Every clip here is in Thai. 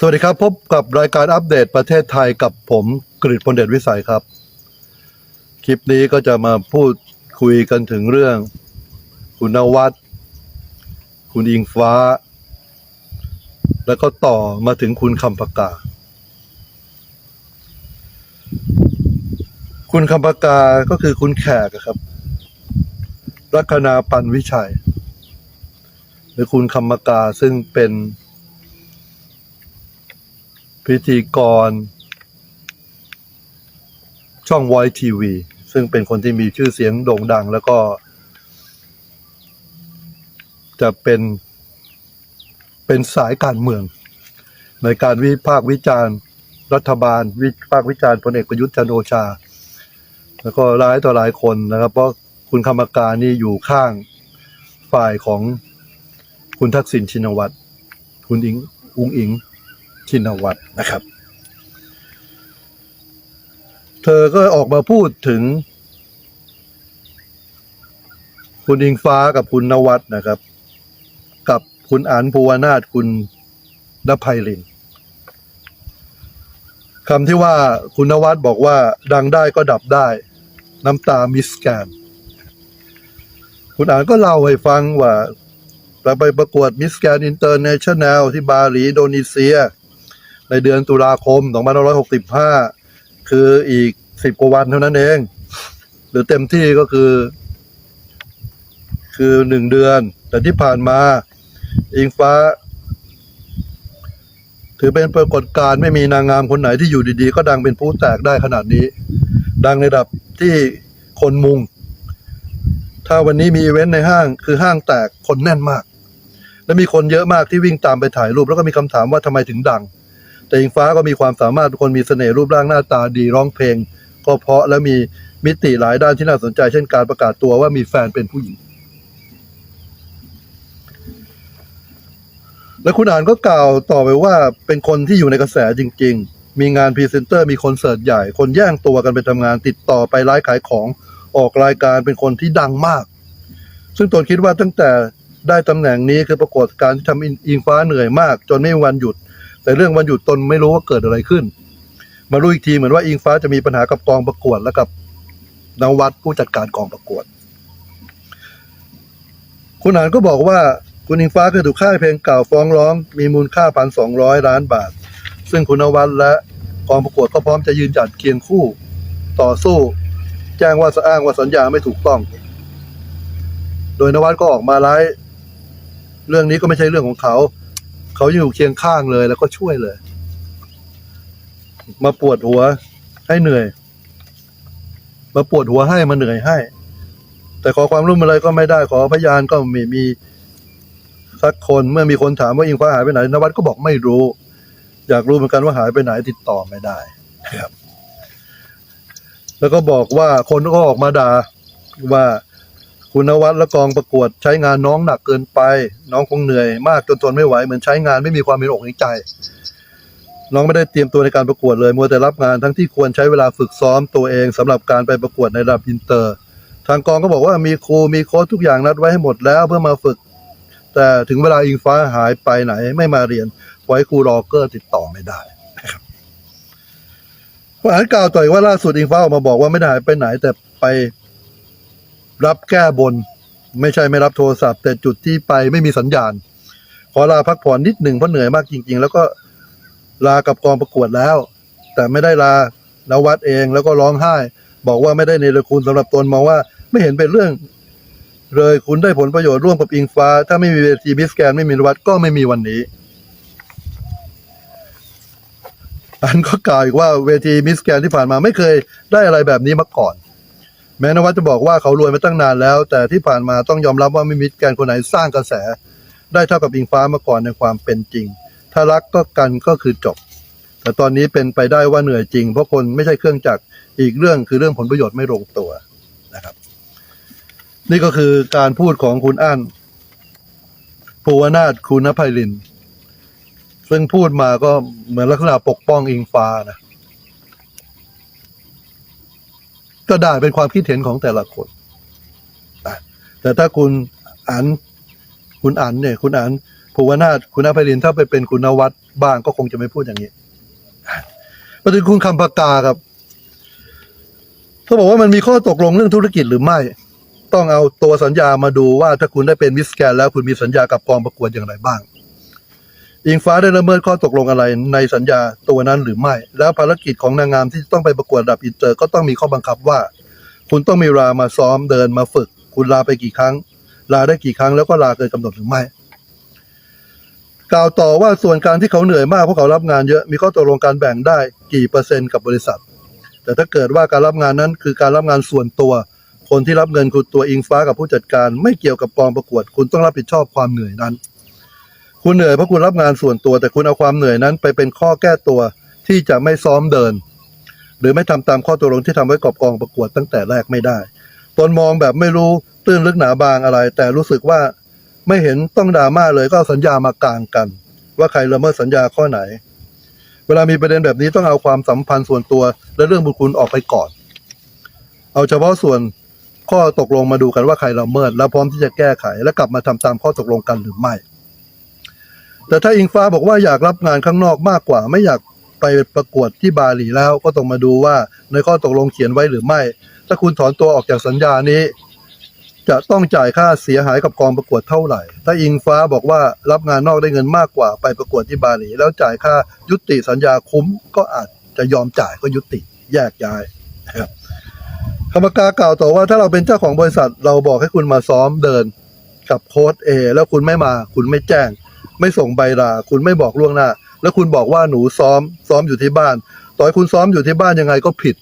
สวัสดีครับ พบกับรายการอัปเดตประเทศไทยกับผมกฤษพลเดชวิสัยครับ คลิปนี้ก็จะมาพูดคุยกันถึงเรื่อง คุณนวัดคุณอิงฟ้า แล้วก็ต่อมาถึงคุณคำปากา คุณคำปากาก็คือคุณแขกครับ ลัคนาปันวิชัย หรือคุณคำปากาซึ่งเป็น พิธีกร ช่อง Voice TV ซึ่งเป็นคนที่มีชื่อเสียงโด่งดัง แล้วก็ จะเป็นเป็นสายการเมือง ในการวิพากษ์วิจารณ์ รัฐบาล วิพากษ์วิจารณ์พลเอกประยุทธ์จันโอชา แล้วก็หลายต่อหลายคนนะครับ เพราะคุณคำปากานี่อยู่ข้างฝ่ายของคุณทักษิณชินวัตรคุณอิง อุงอิง ชินวัตรนะครับ เธอก็ออกมาพูดถึง คุณอิงฟ้ากับคุณนวัดนะครับ กับคุณอันภูวนาถคุณนภัยลินคำที่ว่าคุณนวัดบอกว่าดังได้ก็ดับได้ น้ำตามิสแกนคุณอ่านก็เล่าให้ฟังว่าเราไปประกวดมิสแกนอินเตอร์เนชั่นแนลที่บาหลี โดนีเซีย ในเดือนตุลาคม 2565 คืออีก 10 กว่าวันเท่านั้นเอง หรือเต็มที่ก็คือ คือหนึ่งเดือน แต่ที่ผ่านมา อิงฟ้า ถือเป็นปรากฏการณ์ไม่มีนางงามคนไหนที่อยู่ดีๆ ก็ดังเป็นผู้แตกได้ขนาดนี้ ดังในระดับที่คนมุง ถ้าวันนี้มีอีเวนต์ในห้าง คือห้างแตกคนแน่นมาก และมีคนเยอะมากที่วิ่งตามไปถ่ายรูป แล้วก็มีคำถามว่าทำไมถึงดัง แต่อิงฟ้าก็มีความสามารถคนมีเสน่ห์รูปร่างหน้าตาดีร้องเพลง ก็เพราะและมีมิติหลายด้านที่น่าสนใจ เช่นการประกาศตัวว่ามีแฟนเป็นผู้หญิง และคุณอ่านก็กล่าวต่อไปว่าเป็นคนที่อยู่ในกระแสจริง ๆ มีงานพรีเซนเตอร์มีคอนเสิร์ตใหญ่ คนแย่งตัวกันไปทำงานติดต่อไปร้ายขายของออกรายการเป็นคนที่ดังมาก ซึ่งตนคิดว่าตั้งแต่ได้ตำแหน่งนี้คือปรากฏการณ์ที่ทำอิงฟ้าเหนื่อยมาก จนไม่มีวันหยุด แต่เรื่องวันหยุดตนไม่รู้ว่าเกิดอะไรขึ้น มารู้อีกทีเหมือนว่าอิงฟ้าจะมีปัญหากับกองประกวดและกับนวัดผู้จัดการกองประกวด คุณอ่านก็บอกว่าคุณอิงฟ้าเคยถูกค่ายเพลงเก่าฟ้องร้อง มีมูลค่าพันสองร้อยล้านบาท ซึ่งคุณนวัดและกองประกวดก็พร้อมจะยืนจัดเคียงคู่ต่อสู้ แจ้งว่าอ้างว่าสัญญาไม่ถูกต้อง โดยนวัดก็ออกมาไล่เรื่องนี้ก็ไม่ใช่เรื่องของเขา เขาอยู่เคียงข้างเลยแล้วก็ช่วยเลย มาปวดหัวให้เหนื่อย มาปวดหัวให้มาเหนื่อยให้ แต่ขอความร่วมมืออะไรก็ไม่ได้ขอพยานก็ไม่มีสักคนเมื่อมีคนถามว่าอิงฟ้าหายไปไหนนวัดก็บอกไม่รู้ อยากรู้เหมือนกันว่าหายไปไหนติดต่อไม่ได้ครับ แล้วก็บอกว่าคนก็ออกมาด่าว่า คุณนวัดและกองประกวดใช้งานน้องหนักเกินไป น้องคงเหนื่อยมากจนทนไม่ไหวเหมือนใช้งานไม่มีความเป็นอกในใจ น้องไม่ได้เตรียมตัวในการประกวดเลยมัวแต่รับงานทั้งที่ควรใช้เวลาฝึกซ้อมตัวเองสำหรับการไปประกวดในระดับอินเตอร์ ทางกองก็บอกว่ามีครูมีโค้ชทุกอย่างนัดไว้ให้หมดแล้วเพื่อมาฝึก แต่ถึงเวลาอิงฟ้าหายไปไหนไม่มาเรียนปล่อยครูรอเกอร์ติดต่อไม่ได้นะครับผู้อ่านกล่าวต่ออีกว่าล่าสุดอิงฟ้าออกมาบอกว่าไม่ได้หายไปไหนแต่ไป รับแก้บน ไม่ใช่ไม่รับโทรศัพท์ แต่จุดที่ไปไม่มีสัญญาณ ขอลาพักผ่อนนิดหนึ่งเพราะเหนื่อยมากจริง ๆ แล้วก็ลากับกองประกวดแล้ว แต่ไม่ได้ลานวัดเองแล้วก็ร้องไห้ บอกว่าไม่ได้ในรคุณสำหรับตนมองว่าไม่เห็นเป็นเรื่อง เลยคุณได้ผลประโยชน์ร่วมกับอิงฟ้า ถ้าไม่มีเวทีมิสแกนไม่มีวัดก็ไม่มีวันนี้อันก็กล่าวอีกว่าเวทีมิสแกนที่ผ่านมาไม่เคยได้อะไรแบบนี้มาก่อน แม้นวัดจะบอกว่าเขารวยมาตั้งนานแล้ว แต่ที่ผ่านมาต้องยอมรับว่าไม่มีแกนคนไหนสร้างกระแส ได้เท่ากับอิงฟ้ามาก่อนในความเป็นจริง ถ้ารักก็กันก็คือจบ แต่ตอนนี้เป็นไปได้ว่าเหนื่อยจริง เพราะคนไม่ใช่เครื่องจักรอีกเรื่องคือเรื่องผลประโยชน์ไม่ลงตัวนะครับ นี่ก็คือการพูดของคุณอั้นภูวนาถคุณนภัยลิน ซึ่งพูดมาก็เหมือนลักษณะปกป้องอิงฟ้านะ ก็ได้เป็นความคิดเห็นของแต่ละคนแต่ถ้าคุณอันคุณอันเนี่ย คุณอันภูวนาถคุณนภรินถ้าไปเป็นคุณวัดบ้างก็คงจะไม่พูดอย่างนี้ประเด็นคุณคำปากกาครับเขาบอกว่ามันมีข้อตกลงเรื่องธุรกิจหรือไม่ ต้องเอาตัวสัญญามาดูว่าถ้าคุณได้เป็นมิสแกนแล้วคุณมีสัญญากับกองประกวดอย่างไรบ้าง อิงฟ้าได้ละเมิดข้อตกลงอะไรในสัญญาตัวนั้นหรือไม่ แล้วภารกิจของนางงามที่ต้องไปประกวดระดับอินเตอร์ ก็ต้องมีข้อบังคับว่า คุณต้องมีลามาซ้อมเดินมาฝึก คุณลาไปกี่ครั้ง ลาได้กี่ครั้งแล้วก็ลาเกินกำหนดหรือไม่กล่าวต่อว่าส่วนการที่เขาเหนื่อยมากเพราะเขารับงานเยอะมีข้อตกลงการแบ่งได้กี่เปอร์เซ็นต์กับบริษัท แต่ถ้าเกิดว่าการรับงานนั้นคือการรับงานส่วนตัว คนที่รับเงินคือตัวอิงฟ้ากับผู้จัดการ ไม่เกี่ยวกับกองประกวด คุณต้องรับผิดชอบความเหนื่อยนั้น คุณเหนื่อยเพราะคุณรับงานส่วนตัว แต่คุณเอาความเหนื่อยนั้น ไปเป็นข้อแก้ตัวที่จะไม่ซ้อมเดิน หรือไม่ทำตามข้อตกลงที่ทำไว้กับกองประกวดตั้งแต่แรกไม่ได้ ตนมองแบบไม่รู้ตื้นลึกหนาบางอะไร แต่รู้สึกว่าไม่เห็นต้องดราม่าเลยก็เอาสัญญามากลางกัน ว่าใครละเมิดสัญญาข้อไหน เวลามีประเด็นแบบนี้ต้องเอาความสัมพันธ์ส่วนตัว และเรื่องบุญคุณออกไปก่อน เอาเฉพาะส่วนข้อตกลงมาดูกันว่าใครละเมิด แล้วพร้อมที่จะแก้ไข และกลับมาทำตามข้อตกลงกันหรือไม่ แต่ถ้าอิงฟ้าบอกว่าอยากรับงานข้างนอกมากกว่า ไม่อยากไปประกวดที่บาหลีแล้วก็ต้องมาดูว่า ในข้อตกลงเขียนไว้หรือไม่ ถ้าคุณถอนตัวออกจากสัญญานี้ จะต้องจ่ายค่าเสียหายกับกองประกวดเท่าไหร่ ถ้าอิงฟ้าบอกว่ารับงานนอกได้เงินมากกว่าไปประกวดที่บาหลี แล้วจ่ายค่ายุติสัญญาคุ้มก็อาจจะยอมจ่ายก็ยุติแยกย้ายนะครับกรรมการกล่าวต่อว่าถ้าเราเป็นเจ้าของบริษัทเราบอกให้คุณมาซ้อมเดินกับโค้ดเอแล้วคุณไม่มาคุณไม่แจ้ง ไม่ส่งใบลา คุณไม่บอกล่วงหน้า แล้วคุณบอกว่าหนูซ้อม ซ้อมอยู่ที่บ้าน ต่อให้คุณซ้อมอยู่ที่บ้านยังไงก็ผิด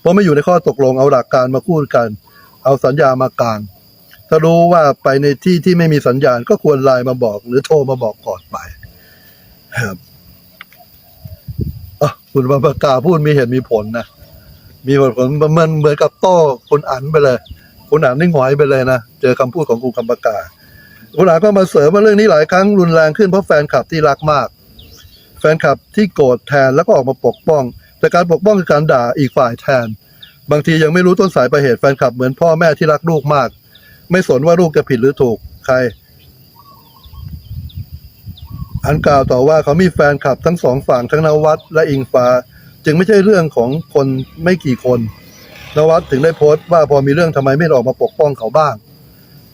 เพราะไม่อยู่ในข้อตกลงเอาหลักการมาพูดกัน เอาสัญญามากลางถ้ารู้ว่าไปในที่ที่ไม่มีสัญญาณก็ควรไลน์มาบอก หรือโทรมาบอกก่อนไปครับคุณบรรพกาพูดมีเหตุมีผลนะมีผลผลมือนเหมือนกับโต้คุณอันไปเลย คุณอันนี่หงอยไปเลยนะ เจอคำพูดของคุณคำปากา คุณอันก็มาเสริมว่าเรื่องนี้หลายครั้งรุนแรงขึ้นเพราะแฟนคลับที่รักมาก แฟนคลับที่โกรธแทนแล้วก็ออกมาปกป้อง แต่การปกป้องคือการด่าอีกฝ่ายแทน บางทียังไม่รู้ต้นสายปลายเหตุแฟนคลับเหมือนพ่อแม่ที่รักลูกมาก ไม่สนว่าลูกจะผิดหรือถูกใคร อันกล่าวต่อว่าเขามีแฟนคลับทั้งสองฝั่งทั้งนวัดและอิงฟ้า จึงไม่ใช่เรื่องของคนไม่กี่คนนวัดถึงได้โพสต์ว่าพอมีเรื่องทำไมไม่ออกมาปกป้องเขาบ้าง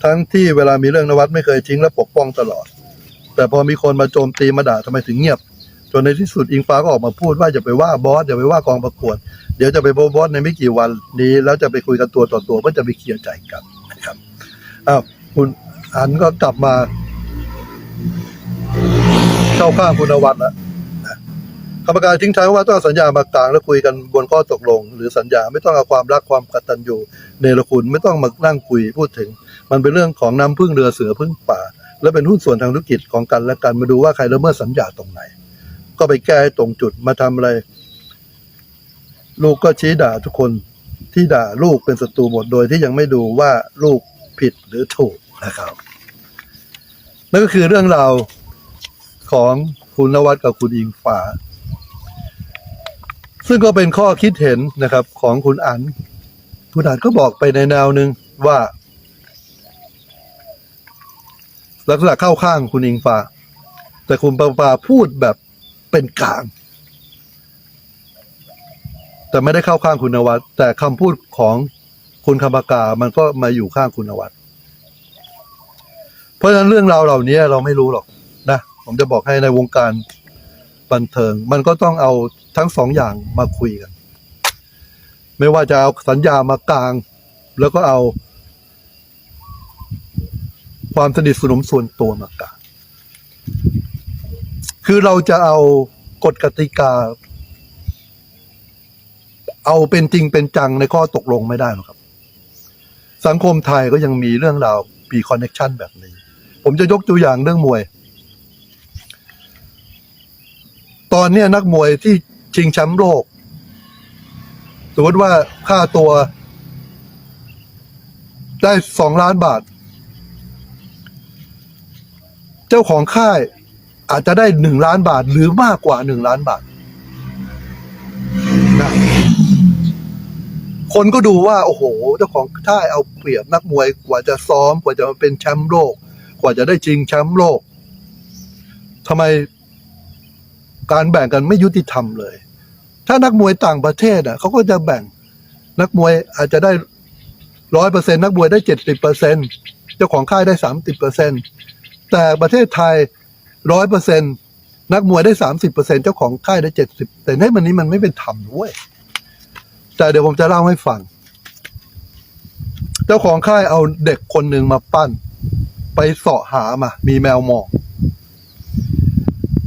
ทั้งที่เวลามีเรื่องนวัดไม่เคยทิ้งและปกป้องตลอด แต่พอมีคนมาโจมตีมาด่าทำไมถึงเงียบ จนในที่สุดอิงฟ้าก็ออกมาพูดว่าอย่าไปว่าบอสอย่าไปว่ากองประกวด เดี๋ยวจะไปพบบอสในไม่กี่วันนี้แล้วจะไปคุยกันตัวต่อตัวเพื่อจะไปเคลียร์ใจกันนะครับอ้าวคุณอันก็กลับมาเข้าข้างคุณนวัดแล้วนะกรรมการทิ้งท้ายว่าต้องสัญญามากลางแล้วคุยกันบนข้อตกลง หรือสัญญาไม่ต้องเอาความรักความกตัญญูเนรคุณไม่ต้องมานั่งคุยพูดถึง มันเป็นเรื่องของน้ำพึ่งเรือเสือพึ่งป่า และเป็นหุ้นส่วนทางธุรกิจของกันและกันมาดูว่าใครละเมิดสัญญาตรงไหน ก็ไปแก้ตรงจุดมาทำอะไร ลูกก็ชี้ด่าทุกคนที่ด่าลูกเป็นศัตรูหมดโดยที่ยังไม่ดูว่าลูกผิดหรือถูกนะครับนั่นก็คือเรื่องราวของคุณนวัดกับคุณอิงฟ้า ซึ่งก็เป็นข้อคิดเห็นนะครับของคุณอันคุณอันก็บอกไปในแนวหนึ่งว่า ลักษณะเข้าข้างคุณอิงฟ้า แต่คุณปาปาพูดแบบเป็นกลาง แต่ไม่ได้เข้าข้างคุณนวัดแต่คำพูดของคุณคำปากามันก็มาอยู่ข้างคุณนวัดเพราะฉะนั้นเรื่องราวเหล่านี้เราไม่รู้หรอกนะผมจะบอกให้ในวงการบันเทิง มันก็ต้องเอาทั้งสองอย่างมาคุยกัน ไม่ว่าจะเอาสัญญามากลาง แล้วก็เอา ความสนิทสนมส่วนตัวมากลาคือเราจะเอากฎกติกา เอาเป็นจริงเป็นจังในข้อตกลงไม่ได้หรอกครับ สังคมไทยก็ยังมีเรื่องราวปีคอนเน็ชันแบบนี้ ผมจะยกตัวอย่างเรื่องมวย ตอนนี้นักมวยที่ชิงแชมป์โลกสมมติว่าค่าตัวได้สองล้านบาท เจ้าของค่ายอาจจะได้หนึ่งล้านบาทหรือมากกว่าหนึ่งล้านบาทนะคนก็ดูว่า โอ้โห เจ้าของค่ายเอาเปรียบนักมวยกว่าจะซ้อม กว่าจะมาเป็นแชมป์โลก กว่าจะได้จริงแชมป์โลกทำไมการแบ่งกันไม่ยุติธรรมเลย ถ้านักมวยต่างประเทศอะเขาก็จะแบ่งนักมวยอาจจะได้ร้อยเปอร์เซ็นนักมวยได้เจ็ดสิบเปอร์เซ็นเจ้าของค่ายได้สามสิบเปอร์เซ็น แต่ประเทศไทยร้อยเปอร์เซ็นตนักมวยได้สามสิบเปอร์เซ็นเจ้าของค่ายได้เจ็ดสิบแต่ในมันนี้มันไม่เป็นธรรมด้วย แต่เดี๋ยวผมจะเล่าให้ฟัง เจ้าของค่ายเอาเด็กคนหนึ่งมาปั้น ไปเสาะหามา มีแมวมอง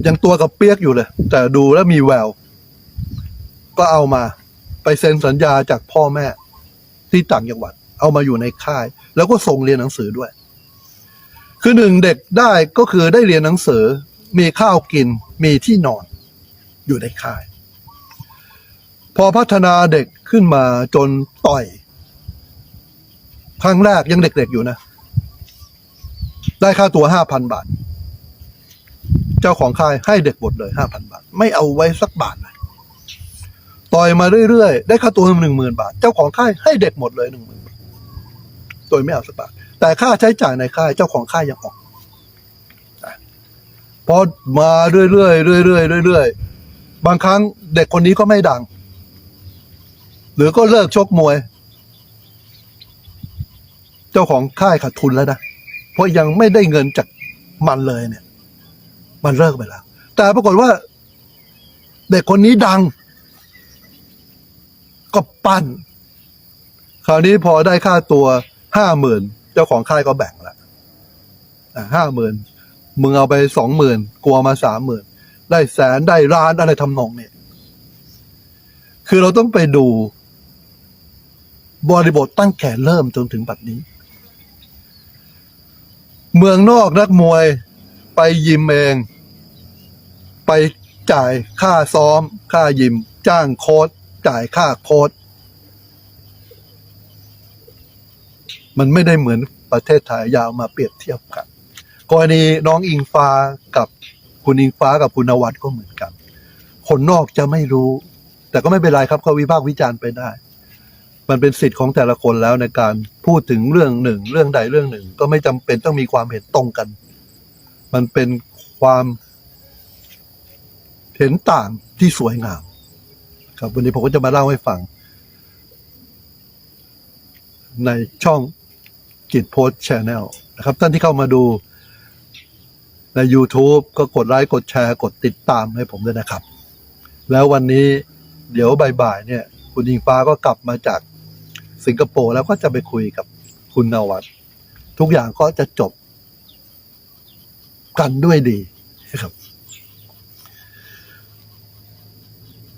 ยังตัวกับเปียกอยู่เลย แต่ดูแล้วมีแวว ก็เอามา ไปเซ็นสัญญาจากพ่อแม่ที่ต่างจังหวัด เอามาอยู่ในค่าย แล้วก็ส่งเรียนหนังสือด้วย คือหนึ่งเด็กได้ก็คือได้เรียนหนังสือ มีข้าวกิน มีที่นอน อยู่ในค่าย พอพัฒนาเด็กขึ้นมาจนต่อย ครั้งแรกยังเด็กๆอยู่นะ ได้ค่าตัวห้าพันบาท เจ้าของค่ายให้เด็กหมดเลยห้าพันบาท ไม่เอาไว้สักบาทเลยต่อยมาเรื่อยๆ ได้ค่าตัวหนึ่งหมื่นบาท เจ้าของค่ายให้เด็กหมดเลยหนึ่งหมื่นบาทโดยไม่เอาสักบาท แต่ค่าใช้จ่ายในค่ายเจ้าของค่ายยังออกพอมาเรื่อยๆเรื่อยๆเรื่อยๆบางครั้งเด็กคนนี้ก็ไม่ดัง หรือก็เลิกชกมวย เจ้าของค่ายขาดทุนแล้วนะเพราะยังไม่ได้เงินจากมันเลยเนี่ย มันเลิกไปแล้ว แต่ปรากฏว่า เด็กคนนี้ดัง ก็ปั้น คราวนี้พอได้ค่าตัวห้าหมื่น เจ้าของค่ายก็แบ่งละห้าหมื่นมึงเอาไปสองหมื่นกลัวมาสามหมื่นได้แสนได้ล้านอะไรทำนองเนี่ย คือเราต้องไปดูบริบทตั้งแต่เริ่มจนถึงบัดนี้ เมืองนอกนักมวยไปยิมเอง ไปจ่ายค่าซ้อม ค่ายิม จ้างโค้ดจ่ายค่าโค้ด มันไม่ได้เหมือนประเทศไทยยาวมาเปรียบเทียบกันกรณีน้องอิงฟ้ากับคุณอิงฟ้ากับคุณนวัดก็เหมือนกัน คนนอกจะไม่รู้ แต่ก็ไม่เป็นไรครับเขาวิพากษ์วิจารณ์ไปได้ มันเป็นสิทธิ์ของแต่ละคนแล้วในการพูดถึงเรื่องหนึ่ง เรื่องใดเรื่องหนึ่ง ก็ไม่จำเป็นต้องมีความเห็นตรงกัน มันเป็นความเห็นต่างที่สวยงาม ครับวันนี้ผมก็จะมาเล่าให้ฟัง ในช่อง กิจโพสชแนลนะครับท่านที่เข้ามาดูใน YouTube ก็กดไลค์กดแชร์กดติดตามให้ผมด้วยนะครับ แล้ววันนี้เดี๋ยวบ่ายๆเนี่ย คุณยิงฟ้าก็กลับมาจากสิงคโปร์แล้วก็จะไปคุยกับคุณนวัดทุกอย่างก็จะจบกันด้วยดีนะครับ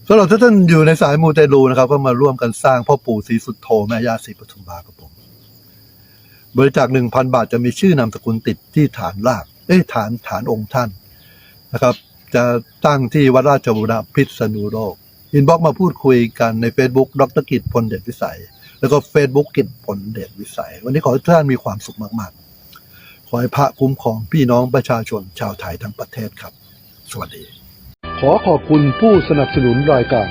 สำหรับท่านอยู่ในสายมูเตลูนะครับ ก็มาร่วมกันสร้างพ่อปู่ศรีสุดโธแม่ย่าศรีปทุมมากับผม บริจาคหนึ่งพันบาทจะมีชื่อนามสกุลติดที่ฐานราก เอ้ยฐานฐานองค์ท่านนะครับ จะตั้งที่วัดราชบุรณะพิษณุโลกอินบ็อกมาพูดคุยกันใน Facebook ดรกิจพลเดชวิสัย แล้วก็ Facebook กิจพลเดชวิสัย วันนี้ขอให้ท่านมีความสุขมาก ๆ ขอให้พระคุ้มครองพี่น้องประชาชนชาวไทยทั้งประเทศครับ สวัสดี ขอขอบคุณผู้สนับสนุนรายการ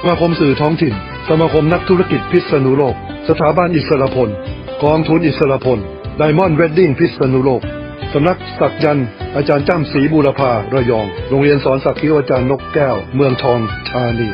สมาคมสื่อท้องถิ่น สมาคมนักธุรกิจพิษณุโลก สถาบันอิสรพล กองทุนอิสระพลไดมอนด์เวดดิ้งพิษณุโลก สำนักศักยันต์อาจารย์จ้ำศรีบูรพาระยอง โรงเรียนสอนสักคิวอาจารย์นกแก้ว เมืองทองธานี